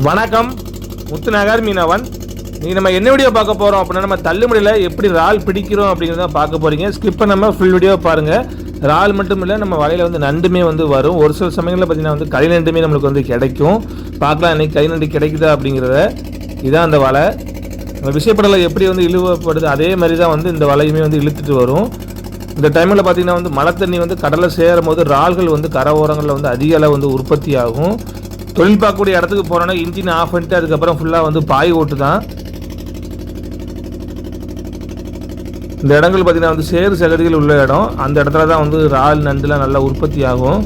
வணக்கம். முத்துநகர் மீனவன். நீங்கள் நம்ம என்ன வீடியோ பார்க்க போகிறோம் அப்படின்னா நம்ம தள்ளுமுடியில் எப்படி இறால் பிடிக்கிறோம் அப்படிங்கிறத பார்க்க போகிறீங்க ஸ்கிப் பண்ணாமல் ஃபுல் வீடியோ பாருங்கள் இறால் மட்டும் இல்லை நம்ம வலையில் வந்து நண்டுமே வந்து வரும். ஒரு சில சமயங்களில் பார்த்தீங்கன்னா வந்து கை நண்டுமே நம்மளுக்கு வந்து கிடைக்கும். பார்க்கலாம் இன்னைக்கு கை நண்டு கிடைக்குதா அப்படிங்கிறத. இதான் அந்த வலை. நம்ம விசைப்படலை எப்படி வந்து இழுவப்படுது அதே மாதிரி தான் வந்து இந்த வலையுமே வந்து இழுத்துட்டு வரும். இந்த டைமில் பார்த்தீங்கன்னா வந்து மழை தண்ணி வந்து கடலில் சேரும் போது இறால்கள் வந்து கரை ஓரங்களில் வந்து அதிக அளவு வந்து உற்பத்தி ஆகும். தொழில் பார்க்கக்கூடிய இடத்துக்கு போனோன்னா இன்ஜின் ஆஃப் பண்ணிட்டு அதுக்கப்புறம் ஃபுல்லாக வந்து பாய் ஓட்டு தான் இந்த இடங்கள் பார்த்தீங்கன்னா வந்து சேறு சகதிகள் உள்ள இடம். அந்த இடத்துல தான் வந்து இறால் நண்டுலாம் நல்லா உற்பத்தி ஆகும்.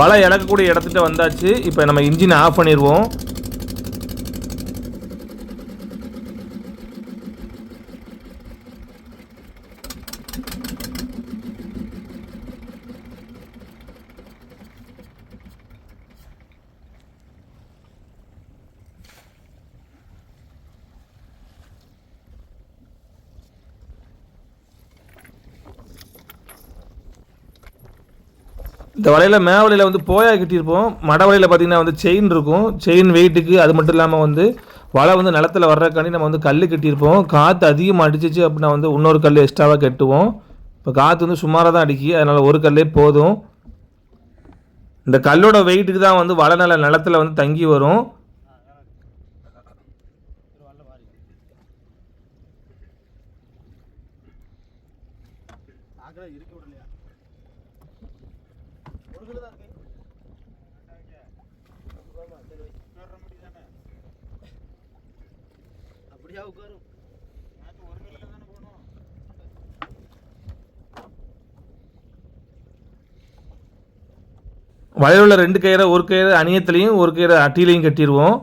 வலை இழக்கக்கூடிய இடத்துட்ட வந்தாச்சு. இப்போ நம்ம இன்ஜினை ஆஃப் பண்ணிடுவோம் இந்த வலையில் மேவலையில் வந்து போயா கட்டியிருப்போம். மட வலையில் பார்த்தீங்கன்னா வந்து செயின் இருக்கும். செயின் வெயிட்டுக்கு அது மட்டும் இல்லாமல் வந்து வலை வந்து நிலத்தில் வர்றக்காண்டி நம்ம வந்து கல் கட்டியிருப்போம். காற்று அதிகமாக அடிச்சிச்சு அப்படின்னா வந்து இன்னொரு கல் எக்ஸ்ட்ராவாக கட்டுவோம். இப்போ காற்று வந்து சுமாராக தான் அடிக்கி அதனால் ஒரு கல்லே போதும். இந்த கல்லோட வெயிட்டுக்கு தான் வந்து வலை நில நிலத்தில் வந்து தங்கி வரும். அப்படியா உட்காரும். வலையில் உள்ள ரெண்டு கயிறை ஒரு கயிறு அணியத்துலேயும் ஒரு கயிறு அட்டிலையும் கட்டிடுவோம்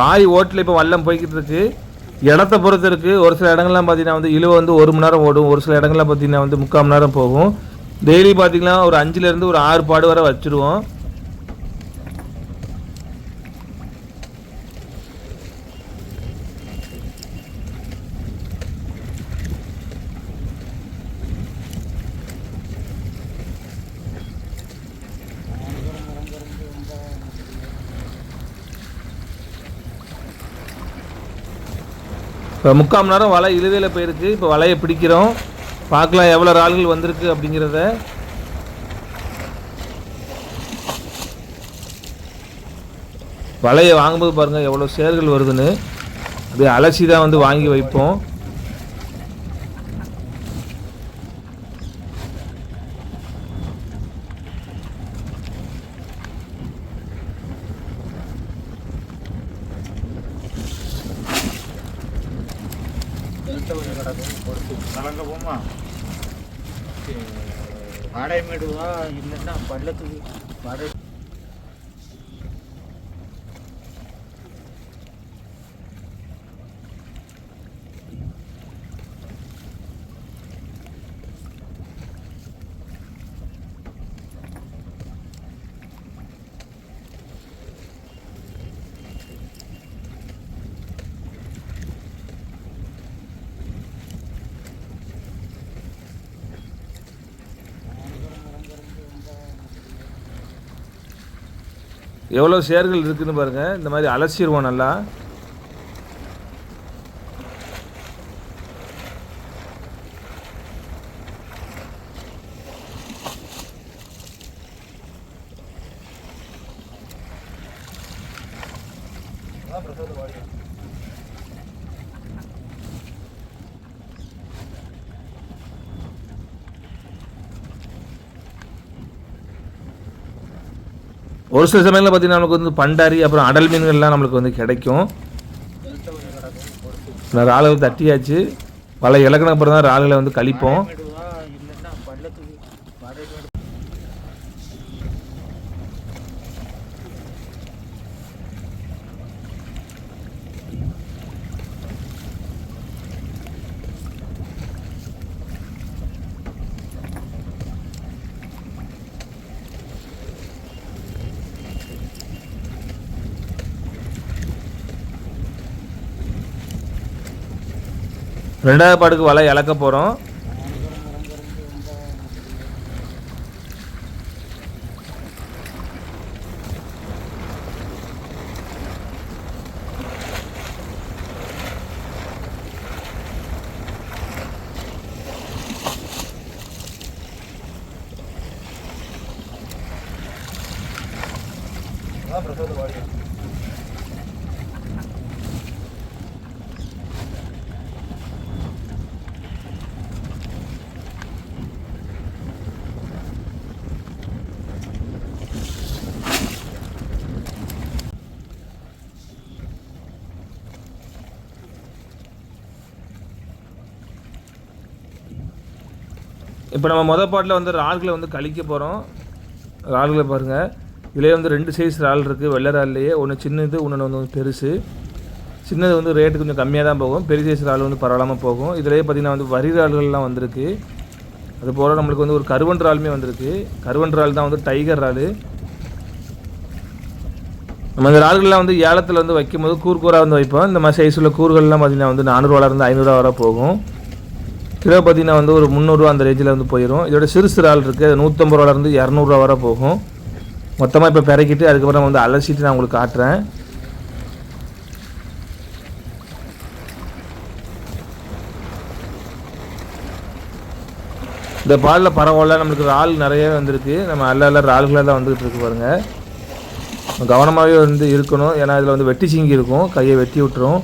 பாதி ஓட்டில் இப்போ வல்லம் போய்கிட்டு இருக்கு. இடத்த பொறுத்து இருக்கு. ஒரு சில இடங்கள்லாம் பார்த்தீங்கன்னா வந்து இழுவ வந்து ஒரு மணி நேரம் ஓடும். ஒரு சில இடங்கள்லாம் பார்த்தீங்கன்னா வந்து முக்கால் மணி நேரம் போகும். டெய்லி பார்த்தீங்கன்னா ஒரு அஞ்சுலேருந்து ஒரு ஆறு பாடு வரை வச்சுருவோம். இப்போ முக்கால் மணி நேரம் வலை இழுதையில் போயிருக்கு. இப்போ வலையை பிடிக்கிறோம். பார்க்கலாம் எவ்வளோ ஆள்கள் வந்திருக்கு அப்படிங்கிறத. வலையை வாங்கும்போது பாருங்கள் எவ்வளோ சேர்கள் வருதுன்னு. அப்படியே அலசி தான் வந்து வாங்கி வைப்போம். கலங்க போமா வாடகை மேடுவா இல்லைன்னா பள்ளத்துக்கு வாடகை எவ்வளோ சேர்கள் இருக்குதுன்னு பாருங்கள் இந்த மாதிரி அலசிடுவோம் நல்லா. ஒரு சில சமயங்களில் பார்த்தீங்கன்னா நமக்கு வந்து பண்டாரி அப்புறம் அடல் மீன்கள்லாம் நம்மளுக்கு வந்து கிடைக்கும். நான் ராலை தட்டியாச்சு. பல இலக்கண அப்புறம் தான் ராலைகளை வந்து கழிப்போம் மேடுவா இல்லைன்னா பள்ளத்துக்கு வாடைமேடு ரெண்டாவது பாட்டுக்கு வலை இழக்க போகிறோம் இப்போ நம்ம மொதல் பாட்டில் வந்து இறால்களை வந்து கழிக்க போகிறோம் இறால்களை பாருங்கள் இதுலேயே வந்து ரெண்டு சைஸ் இறால் இருக்குது வெள்ளை இறால்லையே ஒன்று சின்னது ஒன்று வந்து பெருசு. சின்னது வந்து ரேட்டு கொஞ்சம் கம்மியாக தான் போகும். பெரிய சைஸ் இறால் வந்து பரவாயில்லாமல் போகும். இதுலேயே பார்த்திங்கன்னா வந்து வரி இறால்கள்லாம் வந்திருக்கு. அது போல் நம்மளுக்கு வந்து ஒரு கருவன் இறாலுமே வந்திருக்கு. கருவன் இறால் தான் வந்து டைகர் இறால் நம்ம இந்த இறால்கள்லாம் வந்து ஏலத்தில் வந்து வைக்கும்போது கூர் கூறாக வந்து வைப்போம். இந்த மாதிரி சைஸ் உள்ள கூறுகள்லாம் பார்த்தீங்கன்னா வந்து நானூறுவாலேருந்து ஐநூறுரூவா வரை போகும். கிலோ பார்த்திங்கன்னா வந்து ஒரு முந்நூறுரூவா அந்த ரேஞ்சில் வந்து போயிடும் இதோட சிறு சிறு ஆள் இருக்குது அது நூற்றம்பது ரூபாலேருந்து இரநூறுவா வரை போகும். மொத்தமாக இப்போ பிறக்கிட்டு அதுக்கப்புறம் வந்து அலசிட்டு நான் உங்களுக்கு காட்டுறேன். இந்த பாலில் பரவாயில்ல. நம்மளுக்கு இறால் நிறைய வந்திருக்கு. நம்ம அல்ல அல்ல இறால்களாக தான் வந்துகிட்டு இருக்கு பாருங்கள் கவனமாகவே வந்து இருக்கணும். ஏன்னா இதில் வந்து வெட்டி சிங்கி இருக்கும். கையை வெட்டி விட்டுரும்.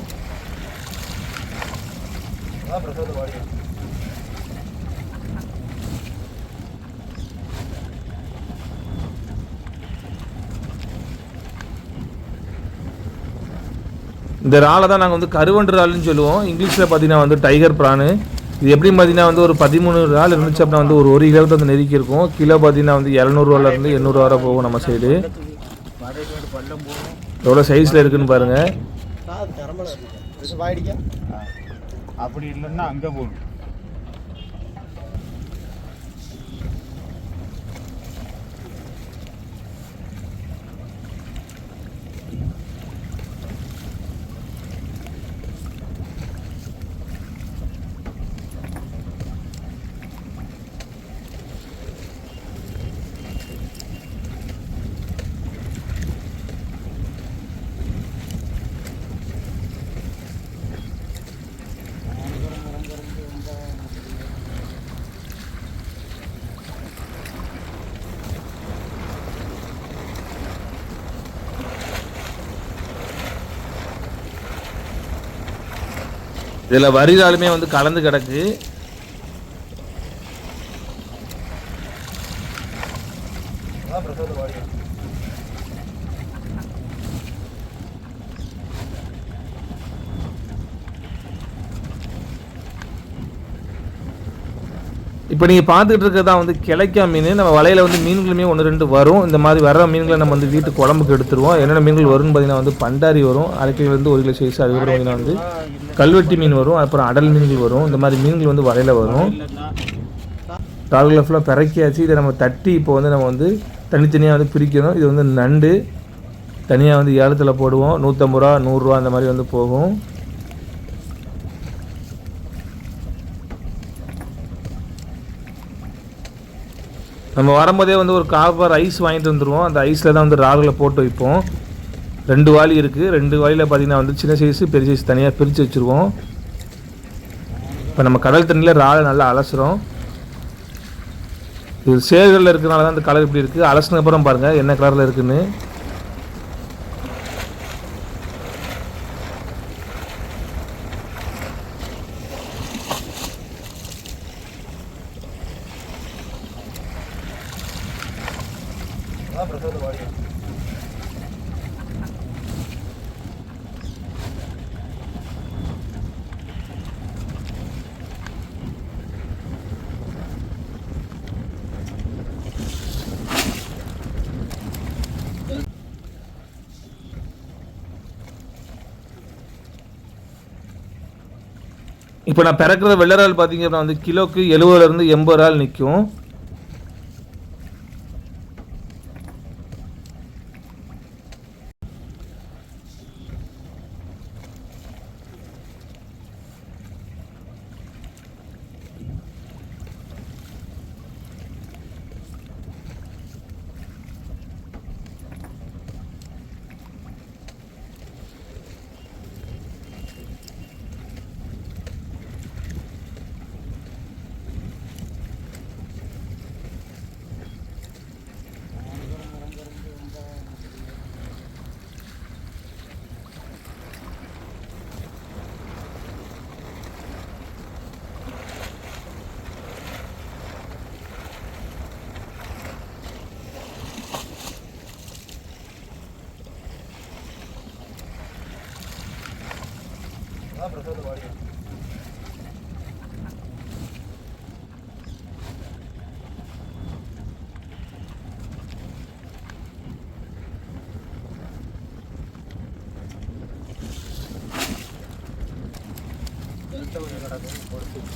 இந்த இறாலை தான் நாங்கள் வந்து கருவண்டு இறால்னு சொல்லுவோம். இங்கிலீஷில் பார்த்தீங்கன்னா வந்து டைகர் ப்ரானு இது எப்படி பார்த்தீங்கன்னா வந்து ஒரு பதிமூணு இறால் இருந்துச்சு அப்படின்னா வந்து ஒரு ஒரு கிலோ வந்து நெருக்கி இருக்கும். கிலோ பார்த்தீங்கன்னா வந்து இரநூறுவாலேருந்து எண்ணூறுவா வரை போகும் நம்ம சைடு எவ்வளோ சைஸில் இருக்குன்னு பாருங்கள் அப்படி இல்லைன்னா அங்கே போகணும் இதில் வரிதாலுமே வந்து கலந்து கிடக்கு. இப்போ நீங்கள் பார்த்துக்கிட்டு இருக்கிறதா வந்து கிளைக்கா மீன். நம்ம வலையில் வந்து மீன்களுமே ஒன்று ரெண்டு வரும். இந்த மாதிரி வர்ற மீன்களை நம்ம வந்து வீட்டு குழம்புக்கு எடுத்துருவோம். என்னென்ன மீன்கள் வரும்னு பார்த்தீங்கன்னா வந்து பண்டாரி வரும். அரை கிலோலேருந்து ஒரு கிலோ சைஸ் அதுக்கப்புறம் பார்த்தீங்கன்னா வந்து கல்வெட்டி மீன் வரும். அப்புறம் அடல் மீன்கள் வரும். இந்த மாதிரி மீன்கள் வந்து வலையில் வரும். இல்லைன்னா ஃபுல்லாக பிறக்கியாச்சு. இதை நம்ம தட்டி இப்போ வந்து நம்ம வந்து தனித்தனியாக வந்து பிரிக்கணும். இது வந்து நண்டு. தனியாக வந்து ஏலத்தில் போடுவோம். நூற்றம்பது ரூபா நூறுரூவா அந்த மாதிரி வந்து போகும். நம்ம வரும்போதே வந்து ஒரு காப்பர் ஐஸ் வாங்கிட்டு வந்துடுவோம் அந்த ஐஸில் தான் வந்து ராகுல போட்டு வைப்போம். ரெண்டு வாளி இருக்குது ரெண்டு வாலியில் பார்த்தீங்கன்னா வந்து சின்ன சைஸு பெரிய சைஸ் தனியாக பிரித்து வச்சுருவோம். இப்போ நம்ம கடல் தண்ணியில் இறாலை நல்லா அலசுகிறோம் இது சேர்களில் இருக்கிறனால தான் அந்த கலர் இப்படி இருக்குது அலசினப்புறம் பாருங்கள் என்ன கலரில் இருக்குன்னு. இப்போ நான் பிறக்கிற வெள்ளரால் பார்த்தீங்க அப்படின்னா வந்து கிலோக்கு எழுபதுலேருந்து எண்பது இறால் நிற்கும்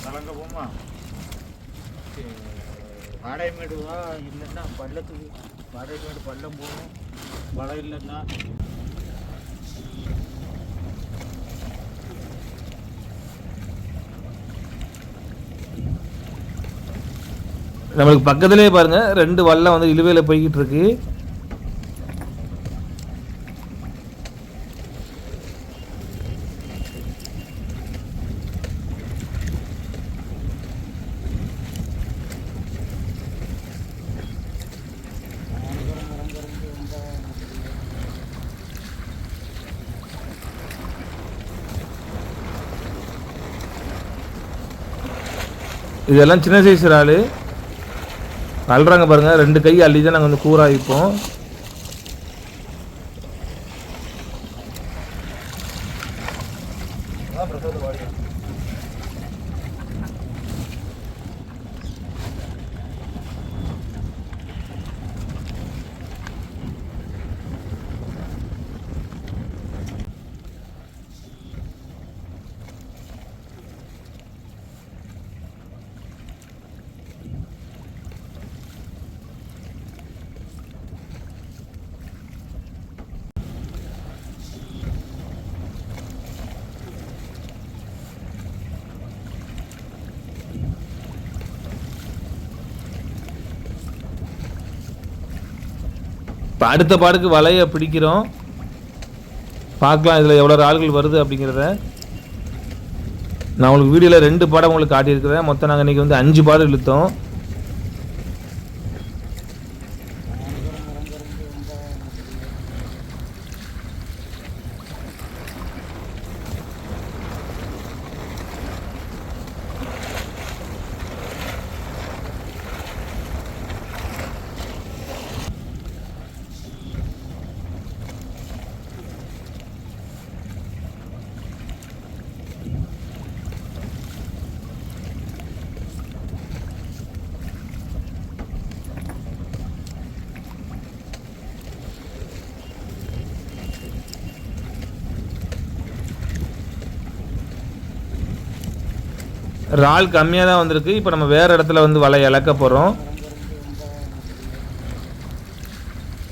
கலங்க போமா வாடைமேடுவா இல்லைன்னா பள்ளத்துக்கு வாடகைமேடு பள்ளம் போகும் மழை இல்லைன்னா நம்மளுக்கு பக்கத்துலேயே பாருங்க ரெண்டு வல்லம் வந்து இழுவையில் போய்கிட்டு இருக்கு. இதெல்லாம் சின்ன சைஸ் இறால் அல்றாங்க பாருங்கள் ரெண்டு கை அள்ளி தான் நாங்கள் வந்து வைப்போம். இப்போ அடுத்த பாடுக்கு வலையை பிடிக்கிறோம். பார்க்கலாம் இதில் எவ்வளோ ஆள்கள் வருது அப்படிங்கிறத. நான் உங்களுக்கு வீடியோவில் ரெண்டு பாடம் உங்களுக்கு காட்டியிருக்கிறேன். மொத்தம் நாங்கள் இன்றைக்கி வந்து அஞ்சு பாடம் இழுத்தோம். இறால் கம்மியாக தான் வந்திருக்கு. இப்போ நம்ம வேறு இடத்துல வந்து வலை இழக்க போகிறோம்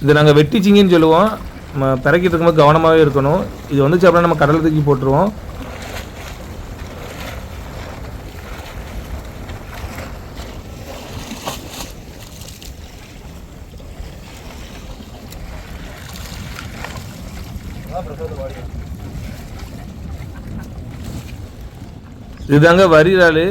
இது நாங்கள் வெட்டிச்சிங்கன்னு சொல்லுவோம். நம்ம பிறக்கிட்டு இருக்கும்போது கவனமாகவே இருக்கணும். இது வந்துச்சு அப்படின்னா நம்ம கடல் தூக்கி போட்டுருவோம். இதுதாங்க வரி இதுதாங்க வரிறாள்.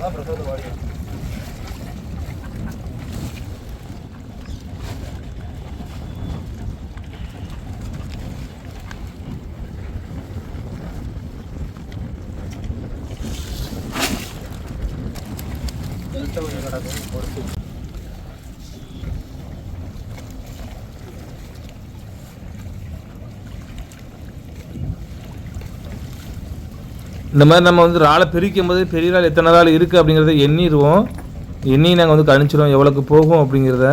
Ah, pero todo varía. இந்த மாதிரி நம்ம வந்து இறாலை பிரிக்கும் போது பெரிய இறால் எத்தனை இறால் இருக்குது அப்படிங்கிறத எண்ணிடுவோம். எண்ணி நாங்கள் வந்து கணிச்சிடுவோம் எவ்வளோக்கு போகும் அப்படிங்கிறத.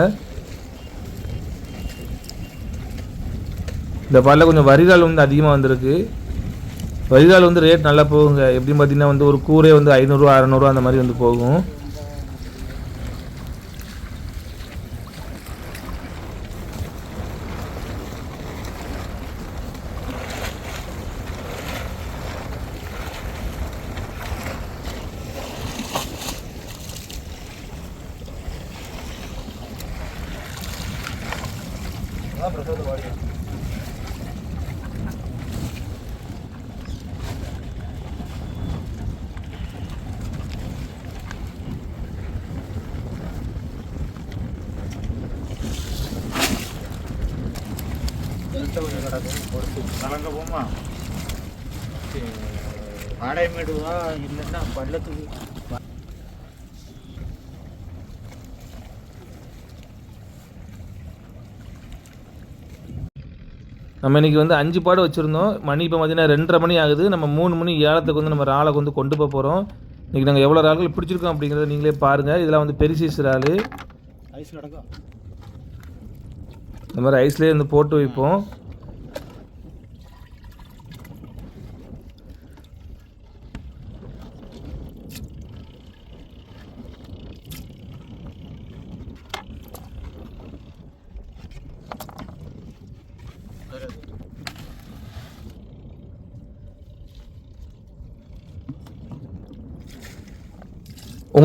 இந்த பாலில் கொஞ்சம் வரிகால் வந்து அதிகமாக வந்திருக்கு. வரிகால் வந்து ரேட் நல்லா போகுங்க. எப்படின்னு பார்த்தீங்கன்னா வந்து ஒரு கூரே வந்து ஐநூறுரூவா அறநூறுவா அந்த மாதிரி வந்து போகும் எழுத்த கொஞ்சம் கிடக்கும் பொறுத்து கலங்க போமா வாடகை மேடுவா இல்லைன்னா பள்ளத்துக்கு? நம்ம இன்னைக்கு வந்து அஞ்சு பாடு வச்சுருந்தோம். மணி இப்போ பார்த்தீங்கன்னா ரெண்டரை மணி ஆகுது. நம்ம மூணு மணி ஏழத்துக்கு வந்து நம்ம இறாலை வந்து கொண்டு போக போகிறோம் இன்றைக்கி நாங்கள் எவ்வளோ இறால்கள் பிடிச்சிருக்கோம் அப்படிங்கிறத நீங்களே பாருங்கள் இதெல்லாம் வந்து பெரிய சைஸ் இறால். ஐஸ் கிடக்கும். இந்த மாதிரி ஐஸ்லேயே வந்து போட்டு வைப்போம்.